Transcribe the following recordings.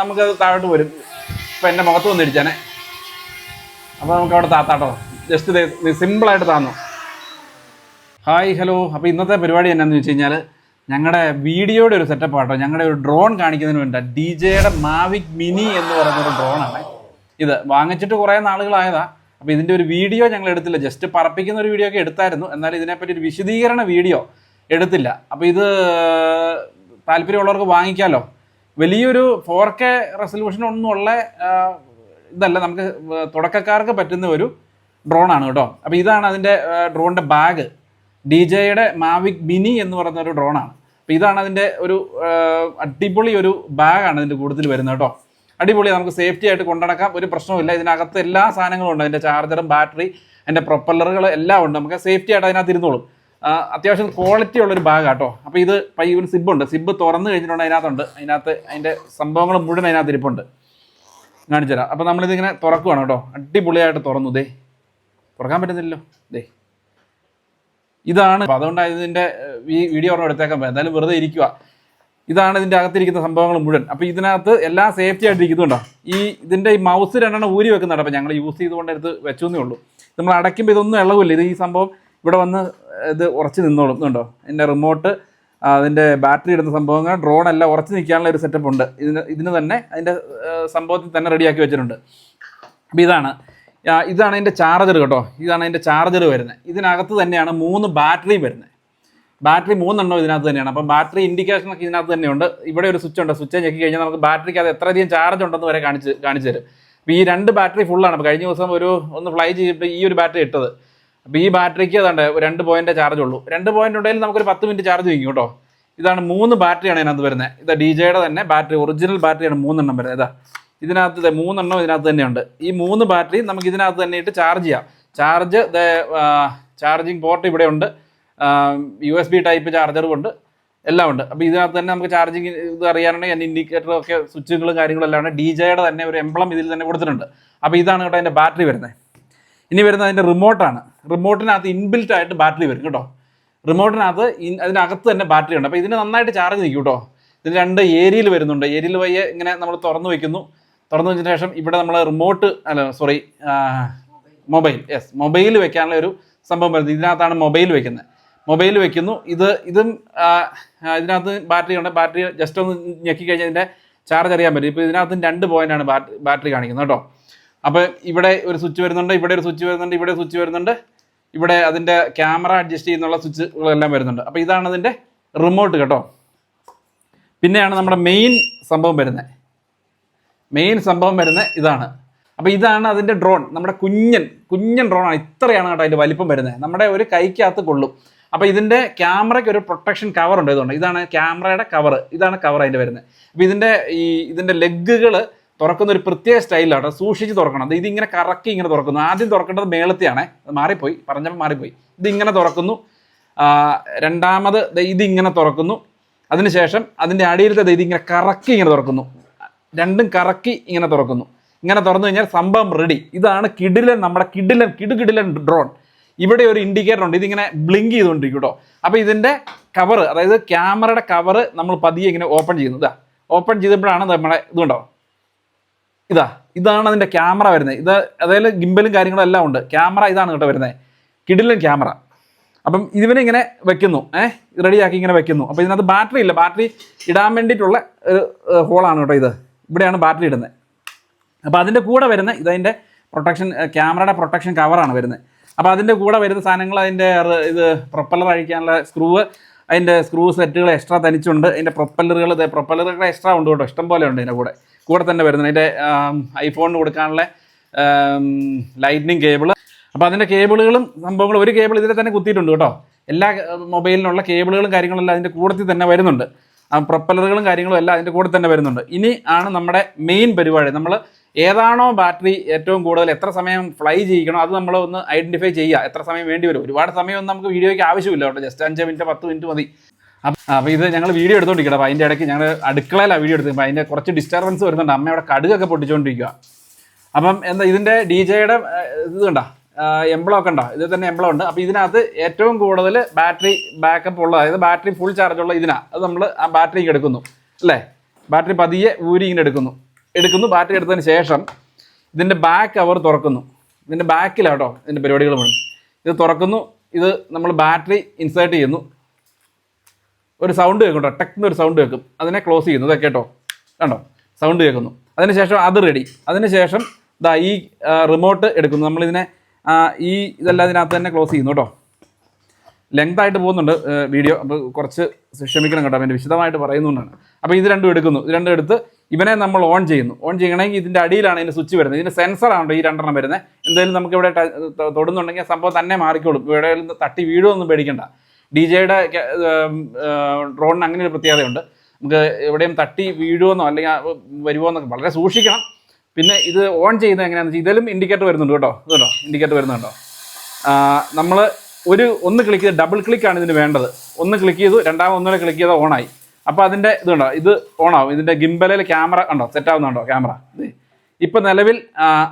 നമുക്ക് താഴോട്ട് വരും ഇപ്പം എന്റെ മുഖത്ത് വന്ന് ഇടിച്ചാനെ. അപ്പോൾ നമുക്ക് അവിടെ താത്താട്ടോ. ജസ്റ്റ് സിമ്പിൾ ആയിട്ട് താന്നു. ഹായ് ഹലോ അപ്പോൾ ഇന്നത്തെ പരിപാടി എന്നാന്ന് വെച്ച് കഴിഞ്ഞാൽ ഞങ്ങളുടെ വീഡിയോയുടെ ഒരു സെറ്റപ്പ് ആട്ടോ. ഞങ്ങളുടെ ഒരു ഡ്രോൺ കാണിക്കുന്നതിന് വേണ്ട ഡി ജെയുടെ മാവിക് മിനി എന്ന് പറയുന്ന ഒരു ഡ്രോണാണ് ഇത് വാങ്ങിച്ചിട്ട് കുറേ നാളുകളായതാ. അപ്പോൾ ഇതിന്റെ ഒരു വീഡിയോ ഞങ്ങൾ എടുത്തില്ല. ജസ്റ്റ് പറപ്പിക്കുന്ന ഒരു വീഡിയോ ഒക്കെ എടുത്തായിരുന്നു. എന്നാൽ ഇതിനെപ്പറ്റി ഒരു വിശദീകരണ വീഡിയോ എടുത്തില്ല. അപ്പോൾ ഇത് താല്പര്യമുള്ളവർക്ക് വാങ്ങിക്കാമല്ലോ വലിയൊരു ഫോർ കെ റെസൊല്യൂഷൻ ഒന്നുമുള്ള ഇതല്ല നമുക്ക് തുടക്കക്കാർക്ക് പറ്റുന്ന ഒരു ഡ്രോണാണ് കേട്ടോ. അപ്പോൾ ഇതാണ് അതിന്റെ ഡ്രോണിന്റെ ബാഗ്. ഡി ജെയുടെ മാവിക് മിനി എന്ന് പറയുന്ന ഒരു ഡ്രോണാണ്. അപ്പോൾ ഇതാണ് അതിന്റെ ഒരു അടിപൊളി ഒരു ബാഗാണ് ഇതിന്റെ കൂടുതൽ വരുന്നത് കേട്ടോ. അടിപൊളി നമുക്ക് സേഫ്റ്റി ആയിട്ട് കൊണ്ടുനടക്കാം ഒരു പ്രശ്നവുമില്ല. ഇതിനകത്ത് എല്ലാ സാധനങ്ങളും ഉണ്ട്. അതിന്റെ ചാർജറും ബാറ്ററി അതിന്റെ പ്രൊപ്പല്ലറുകൾ എല്ലാം ഉണ്ട്. നമുക്ക് സേഫ്റ്റി ആയിട്ട് അതിനകത്ത് ഇരുന്നോളും. അത്യാവശ്യം ക്വാളിറ്റി ഉള്ളൊരു ബാഗ് കേട്ടോ അപ്പോൾ ഇത് പയ്യൻ സിബുണ്ട് സിബ് തുറന്നു കഴിഞ്ഞിട്ടുണ്ട് അതിനകത്തുണ്ട്. അതിനകത്ത് അതിന്റെ സംഭവങ്ങൾ മുഴുവൻ അതിനകത്ത് ഇരിപ്പുണ്ട്. കാണിച്ചു തരാം. അപ്പോൾ നമ്മളിതിങ്ങനെ തുറക്കുവാണ് കേട്ടോ അടിപൊളിയായിട്ട് തുറന്നു. ദേ തുറക്കാൻ പറ്റുന്നില്ലല്ലോ. ദേ. ഇതാണ്. അപ്പോൾ അതുകൊണ്ട് ഇതിന്റെ ഈ വീഡിയോ ഓർമ്മ എടുത്തേക്കാൻ എന്തായാലും വെറുതെ ഇരിക്കുക ഇതാണ് ഇതിന്റെ അകത്തിരിക്കുന്ന സംഭവങ്ങൾ മുഴുവൻ. അപ്പോൾ ഇതിനകത്ത് എല്ലാം സേഫ്റ്റി ആയിട്ട് ഇരിക്കുന്നുണ്ടോ ഈ ഇതിന്റെ ഈ മൗസ് രണ്ടെണ്ണം ഊരി വെക്കുന്നുണ്ട്. അപ്പോൾ ഞങ്ങൾ യൂസ് ചെയ്തുകൊണ്ട് എടുത്ത് എന്നേ ഉള്ളൂ. നമ്മൾ അടയ്ക്കുമ്പോൾ ഇതൊന്നും ഇളവില്ല. ഇത് ഈ സംഭവം ഇവിടെ വന്ന് ഇത് ഉറച്ച് നിന്നോളും. ഇതുണ്ടോ? എന്റെ റിമോട്ട് അതിന്റെ ബാറ്ററി ഇടുന്ന സംഭവങ്ങൾ ഡ്രോൺ എല്ലാം ഉറച്ച് നിൽക്കാനുള്ള ഒരു സെറ്റപ്പ് ഉണ്ട്. ഇതിന് ഇതിന് തന്നെ അതിന്റെ സംഭവത്തിൽ തന്നെ റെഡിയാക്കി വെച്ചിട്ടുണ്ട്. അപ്പോൾ ഇതാണ് ഇതാണ് അതിന്റെ ചാർജർ കേട്ടോ. ഇതാണ് അതിന്റെ ചാർജർ വരുന്നത്. ഇതിനകത്ത് തന്നെയാണ് മൂന്ന് ബാറ്ററിയും വരുന്നത്. ബാറ്ററി മൂന്നെണ്ണം ഇതിനകത്ത് തന്നെയാണ്. അപ്പം ബാറ്ററി ഇൻഡിക്കേഷൻ ഒക്കെ ഇതിനകത്ത് തന്നെയുണ്ട്. ഇവിടെ ഒരു സ്വിച്ച് ഉണ്ട്. സ്വിച്ച് ഞെക്കി കഴിഞ്ഞാൽ നമുക്ക് ബാറ്ററിക്ക് അത് എത്രയധികം ചാർജ് ഉണ്ടെന്ന് വരെ കാണിച്ച് കാണിച്ചു തരും. അപ്പോൾ ഈ രണ്ട് ബാറ്ററി ഫുള്ളാണ് അപ്പോൾ കഴിഞ്ഞ ദിവസം ഒരു ഒന്ന് ഫ്ലൈ ചെയ്തിട്ട് ഈ ഒരു ബാറ്ററി ഇട്ടത്. അപ്പോൾ ഈ ബാറ്ററിക്ക് അതുണ്ട് രണ്ട് പോയിന്റ് ചാർജ് ഉള്ളൂ. രണ്ട് പോയിന്റ് ഉണ്ടെങ്കിൽ നമുക്കൊരു പത്ത് മിനിറ്റ് ചാർജ് വയ്ക്കും കേട്ടോ. ഇതാണ് മൂന്ന് ബാറ്ററിയാണ് ഇതിനകത്ത് വരുന്നത്. ഇതാ ഡി ജെയുടെ തന്നെ ബാറ്ററി ഒറിജിനൽ ബാറ്ററിയാണ് മൂന്നെണ്ണം വരുന്നത്. ഇതാ ഇതിനകത്ത് മൂന്നെണ്ണം ഇതിനകത്ത് തന്നെയുണ്ട്. ഈ മൂന്ന് ബാറ്ററി നമുക്ക് ഇതിനകത്ത് തന്നെ ഇട്ട് ചാർജ് ചെയ്യാം. ചാർജ് ചാർജിങ് പോർട്ട് ഇവിടെ ഉണ്ട്. യു എസ് ബി ടൈപ്പ് ചാർജറും ഉണ്ട് എല്ലാം ഉണ്ട്. അപ്പോൾ ഇതിനകത്ത് തന്നെ നമുക്ക് ചാർജിങ് ഇത് അറിയാനുണ്ടെങ്കിൽ അതിന്റെ ഇൻഡിക്കേറ്ററും ഒക്കെ സ്വിച്ചുകളും കാര്യങ്ങളും എല്ലാം ഉണ്ട്. ഡി ജെയുടെ തന്നെ ഒരു എംബ്ലം ഇതിൽ തന്നെ കൊടുത്തിട്ടുണ്ട്. അപ്പോൾ ഇതാണ് കേട്ടോ അതിന്റെ ബാറ്ററി വരുന്നത്. ഇനി വരുന്നത് അതിന്റെ റിമോട്ടാണ് റിമോട്ടിനകത്ത് ഇൻബിൽറ്റ് ആയിട്ട് ബാറ്ററി വരും കേട്ടോ. റിമോട്ടിനകത്ത് അതിനകത്ത് തന്നെ ബാറ്ററി ഉണ്ട്. അപ്പോൾ ഇതിന് നന്നായിട്ട് ചാർജ് നിൽക്കും കേട്ടോ. ഇതിന് രണ്ട് ഏരിയയിൽ വരുന്നുണ്ട്. ഏരിയയിൽ വയ്യ ഇങ്ങനെ നമ്മൾ തുറന്നു വെക്കുന്നു. തുറന്നു വെച്ചതിന് ശേഷം ഇവിടെ നമ്മൾ റിമോട്ട് അല്ല സോറി മൊബൈൽ യെസ് മൊബൈൽ വെക്കാനുള്ള ഒരു സംഭവം വരുന്നത് ഇതിനകത്താണ് മൊബൈൽ വെക്കുന്നത്. മൊബൈൽ വെക്കുന്നു. ഇത് ഇതും ഇതിനകത്ത് ബാറ്ററി ഉണ്ട്. ബാറ്ററി ജസ്റ്റ് ഒന്ന് ഞെക്കി കഴിഞ്ഞാൽ ഇതിന്റെ ചാർജ് അറിയാൻ പറ്റും. ഇപ്പോൾ ഇതിനകത്തും രണ്ട് പോയിന്റാണ് ബാറ്ററി കാണിക്കുന്നത് കേട്ടോ. അപ്പോൾ ഇവിടെ ഒരു സ്വിച്ച് വരുന്നുണ്ട് ഇവിടെ ഒരു സ്വിച്ച് വരുന്നുണ്ട് ഇവിടെ സ്വിച്ച് വരുന്നുണ്ട്. ഇവിടെ അതിന്റെ ക്യാമറ അഡ്ജസ്റ്റ് ചെയ്യുന്നുള്ള സ്വിച്ചുകളെല്ലാം വരുന്നുണ്ട്. അപ്പോൾ ഇതാണ് അതിന്റെ റിമോട്ട് കേട്ടോ. പിന്നെയാണ് നമ്മുടെ മെയിൻ സംഭവം വരുന്നത്. മെയിൻ സംഭവം വരുന്നത് ഇതാണ്. അപ്പോൾ ഇതാണ് അതിന്റെ ഡ്രോൺ നമ്മുടെ കുഞ്ഞൻ കുഞ്ഞൻ ഡ്രോണാണ് ഇത്രയാണ് കേട്ടോ അതിന്റെ വലിപ്പം വരുന്നത്. നമ്മുടെ ഒരു കൈക്കകത്ത് കൊള്ളും. അപ്പോൾ ഇതിന്റെ ക്യാമറയ്ക്ക് ഒരു പ്രൊട്ടക്ഷൻ കവർ ഉണ്ട് ഇതുകൊണ്ട്. ഇതാണ് ക്യാമറയുടെ കവർ ഇതാണ് കവർ അതിന്റെ വരുന്നത്. അപ്പോൾ ഇതിന്റെ ഈ ഇതിന്റെ ലെഗുകൾ തുറക്കുന്ന ഒരു പ്രത്യേക സ്റ്റൈലാണ് സൂക്ഷിച്ച് തുറക്കണം. അത് ഇതിങ്ങനെ കറക്കി ഇങ്ങനെ തുറക്കുന്നു. ആദ്യം തുറക്കേണ്ടത് മേളത്തെയാണ്. മാറിപ്പോയി. പറഞ്ഞപ്പോൾ മാറിപ്പോയി. ഇതിങ്ങനെ തുറക്കുന്നു. രണ്ടാമത് ഇതിങ്ങനെ തുറക്കുന്നു. അതിനുശേഷം അതിന്റെ അടിയിലത്തെ ഇതിങ്ങനെ കറക്കി ഇങ്ങനെ തുറക്കുന്നു. രണ്ടും കറക്കി ഇങ്ങനെ തുറക്കുന്നു. ഇങ്ങനെ തുറന്നു കഴിഞ്ഞാൽ സംഭവം റെഡി ഇതാണ് കിടിലൻ നമ്മുടെ കിടിലൻ കിടുകിടിലൻ ഡ്രോൺ ഇവിടെ ഒരു ഇൻഡിക്കേറ്റർ ഉണ്ട്. ഇതിങ്ങനെ ബ്ലിങ്ക് ചെയ്തുകൊണ്ടിരിക്കും കേട്ടോ അപ്പോൾ ഇതിന്റെ കവർ അതായത് ക്യാമറയുടെ കവർ നമ്മൾ പതിയെ ഇങ്ങനെ ഓപ്പൺ ചെയ്യുന്നു. ഓപ്പൺ ചെയ്തപ്പോഴാണ് നമ്മുടെ ഇതുണ്ടോ? ഇതാ ഇതാണ് അതിന്റെ ക്യാമറ വരുന്നത്. ഇത് അതായത് ഗിംബലും കാര്യങ്ങളും എല്ലാം ഉണ്ട്. ക്യാമറ ഇതാണ് കേട്ടോ വരുന്നത്. കിഡിലും ക്യാമറ അപ്പം ഇതിനെ ഇങ്ങനെ വെക്കുന്നു. ഏഹ് റെഡിയാക്കി ഇങ്ങനെ വെക്കുന്നു. അപ്പോൾ ഇതിനകത്ത് ബാറ്ററി ഇല്ല. ബാറ്ററി ഇടാൻ വേണ്ടിയിട്ടുള്ള ഒരു ഹോളാണ് കേട്ടോ ഇത്. ഇവിടെയാണ് ബാറ്ററി ഇടുന്നത്. അപ്പോൾ അതിന്റെ കൂടെ വരുന്ന ഇതതിന്റെ പ്രൊട്ടക്ഷൻ ക്യാമറയുടെ പ്രൊട്ടക്ഷൻ കവറാണ് വരുന്നത്. അപ്പോൾ അതിന്റെ കൂടെ വരുന്ന സാധനങ്ങൾ അതിന്റെ ഇത് പ്രൊപ്പല്ലർ അഴിക്കാനുള്ള സ്ക്രൂവ് അതിന്റെ സ്ക്രൂ സെറ്റുകൾ എക്സ്ട്രാ തനിച്ചുണ്ട്. അതിന്റെ പ്രൊപ്പല്ലറുകൾ പ്രൊപ്പല്ലറുകൾ എക്സ്ട്രാ ഉണ്ട് കേട്ടോ. ഇഷ്ടം പോലെ ഉണ്ട് ഇതിന്റെ കൂടെ. കൂടെ തന്നെ വരുന്നത് അതിന്റെ ഐഫോണിന് കൊടുക്കാനുള്ള ലൈറ്റ്നിങ് കേബിൾ അപ്പോൾ അതിന്റെ കേബിളുകളും സംഭവങ്ങളും ഒരു കേബിൾ ഇതിൽ തന്നെ കുത്തിയിട്ടുണ്ട് കേട്ടോ. എല്ലാ മൊബൈലിനുള്ള കേബിളുകളും കാര്യങ്ങളെല്ലാം അതിന്റെ കൂടത്തിൽ തന്നെ വരുന്നുണ്ട്. പ്രൊപ്പലറുകളും കാര്യങ്ങളും എല്ലാം അതിന്റെ കൂടെ തന്നെ വരുന്നുണ്ട്. ഇനി ആണ് നമ്മുടെ മെയിൻ പരിപാടി. നമ്മൾ ഏതാണോ ബാറ്ററി ഏറ്റവും കൂടുതൽ എത്ര സമയം ഫ്ലൈ ചെയ്യിക്കണോ അത് നമ്മൾ ഒന്ന് ഐഡന്റിഫൈ ചെയ്യുക. എത്ര സമയം വേണ്ടി വരും? ഒരുപാട് സമയമൊന്നും നമുക്ക് വീഡിയോയ്ക്ക് ആവശ്യമില്ല കേട്ടോ. ജസ്റ്റ് അഞ്ച് മിനിറ്റ് പത്ത് മിനിറ്റ് മതി. അപ്പോൾ ഇത് ഞങ്ങൾ വീഡിയോ എടുത്തോണ്ടിരിക്കണം അപ്പോൾ അതിന്റെ ഇടയ്ക്ക് ഞങ്ങൾ അടുക്കളയിലാണ് വീഡിയോ എടുത്തത്. അപ്പോൾ അതിന്റെ കുറച്ച് ഡിസ്റ്റർബൻസ് വരുന്നുണ്ട്. അമ്മ അവിടെ കടുകൊക്കെ പൊട്ടിച്ചുകൊണ്ടിരിക്കുക അപ്പം എന്താ ഇതിന്റെ ഡി ജെയുടെ ഇത് കണ്ട? എംബ്ലം ഒക്കെ ഉണ്ടോ ഇതിൽ തന്നെ എംബ്ലോ ഉണ്ട്. അപ്പോൾ ഇതിനകത്ത് ഏറ്റവും കൂടുതൽ ബാറ്ററി ബാക്കപ്പ് ഉള്ള അതായത് ബാറ്ററി ഫുൾ ചാർജ് ഉള്ള ഇതിനാ. അത് നമ്മൾ ആ ബാറ്ററി എടുക്കുന്നു. അല്ലേ? ബാറ്ററി പതിയെ ഊരി ഇങ്ങനെ എടുക്കുന്നു. എടുക്കുന്നു ബാറ്ററി എടുത്തതിന് ശേഷം ഇതിന്റെ ബാക്ക് അവർ തുറക്കുന്നു. ഇതിന്റെ ബാക്കിലാട്ടോ ഇതിന്റെ പരിപാടികൾ വേണം ഇത് തുറക്കുന്നു. ഇത് നമ്മൾ ബാറ്ററി ഇൻസേർട്ട് ചെയ്യുന്നു. ഒരു സൗണ്ട് കേൾക്കും കേട്ടോ ടെക്ന്ന് ഒരു സൗണ്ട് കേൾക്കും. അതിനെ ക്ലോസ് ചെയ്യുന്നു. ഇതൊക്കെ കേട്ടോ. കണ്ടോ? സൗണ്ട് കേൾക്കുന്നു. അതിനുശേഷം അത് റെഡി അതിനുശേഷം ദാ ഈ റിമോട്ട് എടുക്കുന്നു. നമ്മളിതിനെ ഈ ഇതെല്ലാം ഇതിനകത്ത് തന്നെ ക്ലോസ് ചെയ്യുന്നു കേട്ടോ ലെങ്ത് ആയിട്ട് പോകുന്നുണ്ട് വീഡിയോ അപ്പോൾ കുറച്ച് ക്ഷമിക്കണം കേട്ടോ. അതിന്റെ വിശദമായിട്ട് പറയുന്നുണ്ടാണ്. അപ്പോൾ ഇത് രണ്ടും എടുക്കുന്നു. ഇത് രണ്ടും എടുത്ത് ഇവനെ നമ്മൾ ഓൺ ചെയ്യുന്നു. ഓൺ ചെയ്യണമെങ്കിൽ ഇതിന്റെ അടിയിലാണ് ഇതിന്റെ സ്വിച്ച് വരുന്നത്. ഇതിന്റെ സെൻസറാണ് ഈ രണ്ടെണ്ണം വരുന്നത്. എന്തായാലും നമുക്ക് ഇവിടെ തൊടുന്നുണ്ടെങ്കിൽ സംഭവം തന്നെ മാറിക്കോളും. ഇവിടെ തട്ടി വീഴുമൊന്നും പേടിക്കണ്ട. ഡി ജെയുടെ ഡ്രോണിന് അങ്ങനെ ഒരു പ്രത്യേകതയുണ്ട്. നമുക്ക് എവിടെയും തട്ടി വീഴുമെന്നോ അല്ലെങ്കിൽ വരുമോ എന്നൊക്കെ വളരെ സൂക്ഷിക്കണം. പിന്നെ ഇത് ഓൺ ചെയ്യുന്നത് എങ്ങനെയാണെന്ന് വെച്ചാൽ ഇതിലും ഇൻഡിക്കേറ്റർ വരുന്നുണ്ട് കേട്ടോ. കേട്ടോ ഇൻഡിക്കേറ്റർ വരുന്നുണ്ടോ നമ്മൾ ഒരു ഒന്ന് ക്ലിക്ക് ചെയ്ത് ഡബിൾ ക്ലിക്കാണ് ഇതിന് വേണ്ടത്. ഒന്ന് ക്ലിക്ക് ചെയ്തു രണ്ടാമത് ഒന്നുകൂടെ ക്ലിക്ക് ചെയ്താൽ ഓണായി അപ്പോൾ അതിന്റെ ഇതുണ്ടോ? ഇത് ഓണാവും ഇതിന്റെ ഗിംബലയിൽ ക്യാമറ ഉണ്ടോ? സെറ്റ് ആവുന്നുണ്ടോ ക്യാമറ ഇപ്പം നിലവിൽ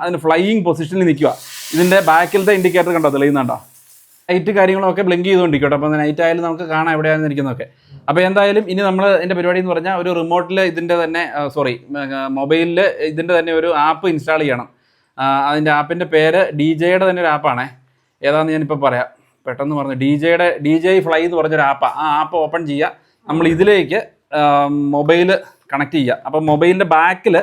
അതിന് ഫ്ലൈയിങ് പൊസിഷനിൽ നിൽക്കുക ഇതിന്റെ ബാക്കിലത്തെ ഇൻഡിക്കേറ്റർ കണ്ടോ തെളിയുന്നുണ്ടോ? ലൈറ്റ് കാര്യങ്ങളൊക്കെ ബ്ലിങ്ക് ചെയ്തുകൊണ്ടിരിക്കട്ടെ അപ്പോൾ നൈറ്റ് ആയാലും നമുക്ക് കാണാം എവിടെയാണ് ഇരിക്കുന്നതൊക്കെ. അപ്പോൾ എന്തായാലും ഇനി നമ്മൾ എന്റെ പരിപാടി എന്ന് പറഞ്ഞാൽ ഒരു റിമോട്ടിൽ ഇതിന്റെ തന്നെ സോറി മൊബൈലിൽ ഇതിന്റെ തന്നെ ഒരു ആപ്പ് ഇൻസ്റ്റാൾ ചെയ്യണം. അതിന്റെ ആപ്പിന്റെ പേര് ഡി ജെയുടെ തന്നെ ഒരു ആപ്പാണേ ഏതാണെന്ന് ഞാനിപ്പോൾ പറയാം. പെട്ടെന്ന് പറഞ്ഞു ഡി ജെയുടെ ഡി ജെ ഫ്ലൈ എന്ന് പറഞ്ഞൊരു ആപ്പാണ് ആ ആപ്പ് ഓപ്പൺ ചെയ്യുക നമ്മൾ ഇതിലേക്ക് മൊബൈൽ കണക്ട് ചെയ്യുക അപ്പോൾ മൊബൈലിന്റെ ബാക്കിൽ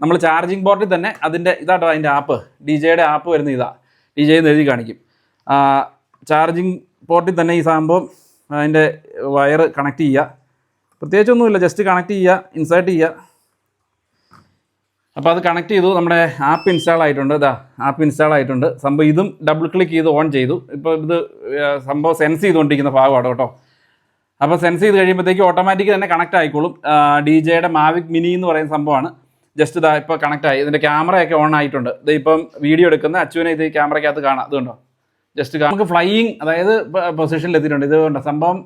നമ്മൾ ചാർജിങ് പോർട്ടിൽ തന്നെ അതിന്റെ ഇതാട്ടോ അതിന്റെ ആപ്പ് ഡി ജെയുടെ ആപ്പ് വരുന്ന ഇതാ. ഡി ജെ എന്ന് എഴുതി കാണിക്കും. ചാർജിങ് പോർട്ടിൽ തന്നെ ഈ സംഭവം അതിന്റെ വയർ കണക്ട് ചെയ്യുക. പ്രത്യേകിച്ചൊന്നുമില്ല ജസ്റ്റ് കണക്ട് ചെയ്യുക ഇൻസേർട്ട് ചെയ്യുക. അപ്പോൾ അത് കണക്ട് ചെയ്തു നമ്മുടെ ആപ്പ് ഇൻസ്റ്റാൾ ആയിട്ടുണ്ട്. ഇതാ ആപ്പ് ഇൻസ്റ്റാൾ ആയിട്ടുണ്ട്. സംഭവം ഇതും ഡബിൾ ക്ലിക്ക് ചെയ്ത് ഓൺ ചെയ്തു. ഇപ്പോൾ ഇത് സംഭവം സെൻസ് ചെയ്തുകൊണ്ടിരിക്കുന്ന ഭാഗമാണ് കേട്ടോ. അപ്പോൾ സെൻസ് ചെയ്ത് കഴിയുമ്പോഴത്തേക്ക് ഓട്ടോമാറ്റിക് തന്നെ കണക്ട് ആയിക്കോളും. ഡി ജെയുടെ മാവിക് മിനി എന്ന് പറയുന്ന സംഭവമാണ്. ജസ്റ്റ് ഇതാ ഇപ്പോൾ കണക്ട് ആയി. ഇതിന്റെ ക്യാമറയൊക്കെ ഓൺ ആയിട്ടുണ്ട്. ഇത് ഇപ്പം വീഡിയോ എടുക്കുന്ന അച്ചുവിനെ ഇത് ക്യാമറയ്ക്കകത്ത് കാണാം. ഇതുണ്ടോ ജസ്റ്റ് നമുക്ക് ഫ്ലൈയിങ് അതായത് പൊസിഷനിൽ എത്തിയിട്ടുണ്ട്. ഇത് സംഭവം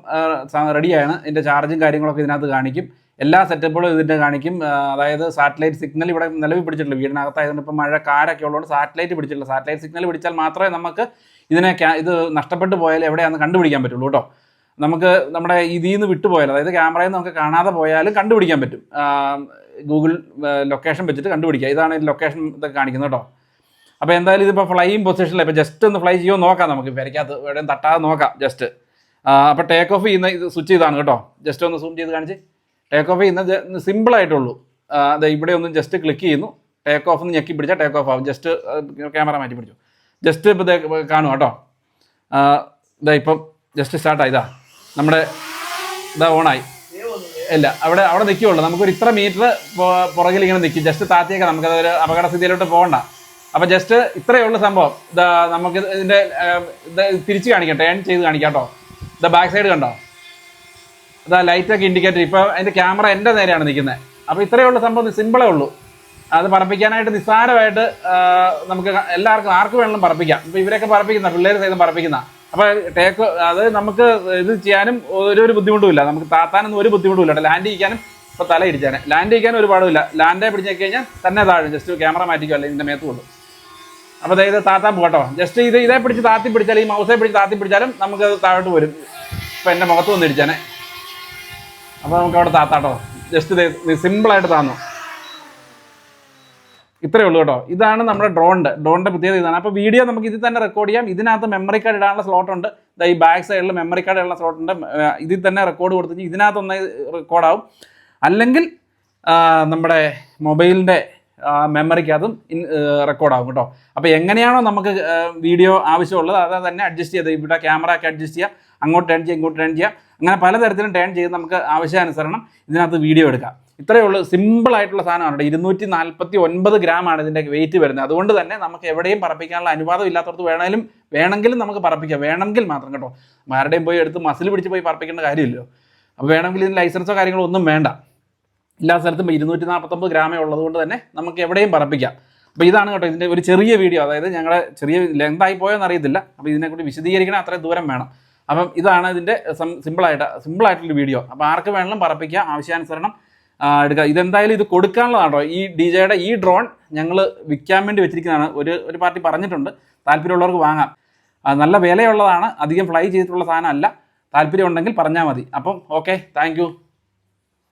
റെഡിയാണ് ഇതിന്റെ ചാർജും കാര്യങ്ങളൊക്കെ ഇതിനകത്ത് കാണിക്കും. എല്ലാ സെറ്റപ്പുകളും ഇതിന്റെ കാണിക്കും. അതായത് സാറ്റലൈറ്റ് സിഗ്നൽ ഇവിടെ നിലവിൽ പിടിച്ചിട്ടുള്ളൂ വീടിനകത്തായതുകൊണ്ട് ഇപ്പോൾ മഴ കാരൊക്കെ ഉള്ളതുകൊണ്ട് സാറ്റലൈറ്റ് പിടിച്ചിട്ടില്ല. സാറ്റലൈറ്റ് സിഗ്നൽ പിടിച്ചാൽ മാത്രമേ നമുക്ക് ഇതിനെ ഇത് നഷ്ടപ്പെട്ടു പോയാൽ എവിടെയാണെന്ന് കണ്ടുപിടിക്കാൻ പറ്റുള്ളൂ കേട്ടോ. നമുക്ക് നമ്മുടെ ഇതിൽ നിന്ന് വിട്ടുപോയാൽ അതായത് ക്യാമറയിൽ നിന്ന് നമുക്ക് കാണാതെ പോയാലും കണ്ടുപിടിക്കാൻ പറ്റും. ഗൂഗിൾ ലൊക്കേഷൻ വെച്ചിട്ട് കണ്ടുപിടിക്കുക. ഇതാണ് ലൊക്കേഷൻ ഇതൊക്കെ കാണിക്കുന്നത് കേട്ടോ. അപ്പോൾ എന്തായാലും ഇതിപ്പോൾ ഫ്ലൈയിങ് പൊസിഷനിൽ ഇപ്പോൾ ജസ്റ്റ് ഒന്ന് ഫ്ലൈ ചെയ്യുമോ നോക്കാം നമുക്ക്. വരയ്ക്കാത്ത എവിടെയും തട്ടാതെ നോക്കാം ജസ്റ്റ് അപ്പോൾ ടേക്ക് ഓഫ് ചെയ്യുന്ന ഇത് സ്വിച്ച് ചെയ്താണ് കേട്ടോ. ജസ്റ്റ് ഒന്ന് സൂം ചെയ്ത് കാണിച്ച്. ടേക്ക് ഓഫ് ചെയ്യുന്ന സിമ്പിൾ ആയിട്ടുള്ളൂ. അത് ഇവിടെ ഒന്ന് ജസ്റ്റ് ക്ലിക്ക് ചെയ്യുന്നു. ടേക്ക് ഓഫ് എന്ന് ഞെക്കി പിടിച്ചാൽ ടേക്ക് ഓഫ് ആവും. ജസ്റ്റ് ക്യാമറ മാറ്റി പിടിച്ചു. ജസ്റ്റ് ഇപ്പോൾ കാണും കേട്ടോ. ഇതാ ഇപ്പം ജസ്റ്റ് സ്റ്റാർട്ടായി ഇതാ. നമ്മുടെ ഇതാ ഓണായി ഇല്ല അവിടെ അവിടെ നിൽക്കുകയുള്ളൂ നമുക്കൊരു ഇത്ര മീറ്റർ പുറകിൽ ഇങ്ങനെ നിൽക്കും ജസ്റ്റ് താത്തിയൊക്കെ. നമുക്ക് ഒരു അപകട സ്ഥിതിയിലോട്ട് പോകണ്ട. അപ്പം ജസ്റ്റ് ഇത്രയേ ഉള്ളൂ സംഭവം. നമുക്ക് ഇതിന്റെ തിരിച്ചു കാണിക്കട്ടെ കാണിക്കാം ടേൺ ചെയ്ത് കാണിക്കാം കേട്ടോ. ഇതാ ബാക്ക് സൈഡ് കണ്ടോ? ഇതാ ലൈറ്റൊക്കെ ഇൻഡിക്കേറ്റർ ഇപ്പൊ അതിന്റെ ക്യാമറ എന്റെ നേരെയാണ് നിൽക്കുന്നത്. അപ്പൊ ഇത്രയേ ഉള്ളൂ സംഭവം സിമ്പിളേ ഉള്ളൂ. അത് പറപ്പിക്കാനായിട്ട് നിസ്സാരമായിട്ട് നമുക്ക് എല്ലാവർക്കും ആർക്ക് വേണമെങ്കിലും പറപ്പിക്കാം. ഇപ്പൊ ഇവരൊക്കെ പറപ്പിക്കുന്ന പിള്ളേരെ സൈതം പറപ്പിക്കുന്ന. അപ്പൊ ടേക്ക് അത് നമുക്ക് ഇത് ചെയ്യാനും ഒരു ഒരു ബുദ്ധിമുട്ടുമില്ല നമുക്ക് താത്താനൊന്നും ഒരു ബുദ്ധിമുട്ടുമില്ല ലാൻഡ് ചെയ്യാനും ഇപ്പൊ തല ഇടിച്ചാനെ. ലാൻഡ് ചെയ്യാനും ഒരു പാടുമില്ല ലാൻഡേ പിടിച്ചു കഴിഞ്ഞാൽ തന്നെ താഴെ ജസ്റ്റ് ക്യാമറ മാറ്റിക്കോ അല്ലെങ്കിൽ ഇതിന്റെ മേത്ത് അപ്പോൾ അതായത് താത്താൻ പോകട്ടോ ജസ്റ്റ് ഇത് ഇതേ പിടിച്ച് താത്തി പിടിച്ചാൽ ഈ മൗസേ പിടിച്ച് താത്തി പിടിച്ചാലും നമുക്ക് താഴോട്ട് വരും. ഇപ്പം എന്റെ മുഖത്ത് വന്ന് ഇടിച്ചാനെ അപ്പോൾ നമുക്ക് അവിടെ താത്താട്ടോ ജസ്റ്റ് ഇത് സിമ്പിളായിട്ട് താന്നു. ഇത്രയേ ഉള്ളൂ കേട്ടോ. ഇതാണ് നമ്മുടെ ഡ്രോണിന്റെ ഡ്രോണിന്റെ പ്രത്യേകത ഇതാണ്. അപ്പോൾ വീഡിയോ നമുക്ക് ഇതിൽ തന്നെ റെക്കോർഡ് ചെയ്യാം. ഇതിനകത്ത് മെമ്മറി കാർഡ് ഇടാനുള്ള സ്ലോട്ട് ഉണ്ട്. ഈ ബാക്ക് സൈഡിൽ മെമ്മറി കാർഡ് ഇടാനുള്ള സ്ലോട്ട് ഉണ്ട്. ഇതിൽ തന്നെ റെക്കോർഡ് കൊടുത്തിട്ട് ഇതിനകത്തൊന്ന് റെക്കോർഡാവും അല്ലെങ്കിൽ നമ്മുടെ മൊബൈലിന്റെ മെമ്മറിക്കകത്തും റെക്കോർഡാകും കേട്ടോ. അപ്പോൾ എങ്ങനെയാണോ നമുക്ക് വീഡിയോ ആവശ്യമുള്ളത് അത് തന്നെ അഡ്ജസ്റ്റ് ചെയ്ത് ഇവിടെ ക്യാമറ ഒക്കെ അഡ്ജസ്റ്റ് ചെയ്യുക അങ്ങോട്ട് ടേൺ ചെയ്യുക ഇങ്ങോട്ട് ടേൺ ചെയ്യുക അങ്ങനെ പലതരത്തിലും ടേൺ ചെയ്ത് നമുക്ക് ആവശ്യാനുസരണം ഇതിനകത്ത് വീഡിയോ എടുക്കാം. ഇത്രയേ ഉള്ളൂ. സിമ്പിൾ ആയിട്ടുള്ള സാധനമാണ് ഇരുന്നൂറ്റി നാൽപ്പത്തി ഒൻപത് ഗ്രാമാണ് ഇതിന്റെ വെയിറ്റ് വരുന്നത്. അതുകൊണ്ട് തന്നെ നമുക്ക് എവിടെയും പറപ്പിക്കാനുള്ള അനുവാദം ഇല്ലാത്തടത്ത് വേണമെങ്കിലും വേണമെങ്കിലും നമുക്ക് പറപ്പിക്കാം. വേണമെങ്കിൽ മാത്രം കേട്ടോ. ആരുടെയും പോയി എടുത്ത് മസിൽ പിടിച്ച് പോയി പറപ്പിക്കേണ്ട കാര്യമില്ലല്ലോ. അപ്പോൾ വേണമെങ്കിൽ ഇതിന് ലൈസൻസോ കാര്യങ്ങളോ ഒന്നും വേണ്ട. എല്ലാ സ്ഥലത്തും ഇരുന്നൂറ്റി നാൽപ്പത്തൊമ്പത് ഗ്രാമേ ഉള്ളതുകൊണ്ട് തന്നെ നമുക്ക് എവിടെയും പറപ്പിക്കാം. അപ്പോൾ ഇതാണ് കേട്ടോ ഇതിന്റെ ഒരു ചെറിയ വീഡിയോ. അതായത് ഞങ്ങളുടെ ചെറിയ ലെങ്തായി പോയോന്ന് അറിയത്തില്ല അപ്പോൾ ഇതിനെക്കുറിച്ച് വിശദീകരിക്കണം അത്രയും ദൂരം വേണം. അപ്പം ഇതാണ് ഇതിന്റെ സിമ്പിളായിട്ട് സിമ്പിളായിട്ടുള്ള വീഡിയോ. അപ്പോൾ ആർക്ക് വേണമെങ്കിലും പറപ്പിക്കുക ആവശ്യാനുസരണം എടുക്കുക ഇതെന്തായാലും ഇത് കൊടുക്കാനുള്ളതാണ്? ഈ ഡി ജെയുടെ ഈ ഡ്രോൺ ഞങ്ങൾ വിൽക്കാൻ വേണ്ടി വെച്ചിരിക്കുന്നതാണ്. ഒരു ഒരു പാർട്ടി പറഞ്ഞിട്ടുണ്ട്. താല്പര്യമുള്ളവർക്ക് വാങ്ങാം. നല്ല വിലയുള്ളതാണ്. അധികം ഫ്ലൈ ചെയ്തിട്ടുള്ള സാധനമല്ല. താല്പര്യം ഉണ്ടെങ്കിൽ പറഞ്ഞാൽ മതി. അപ്പം ഓക്കെ താങ്ക്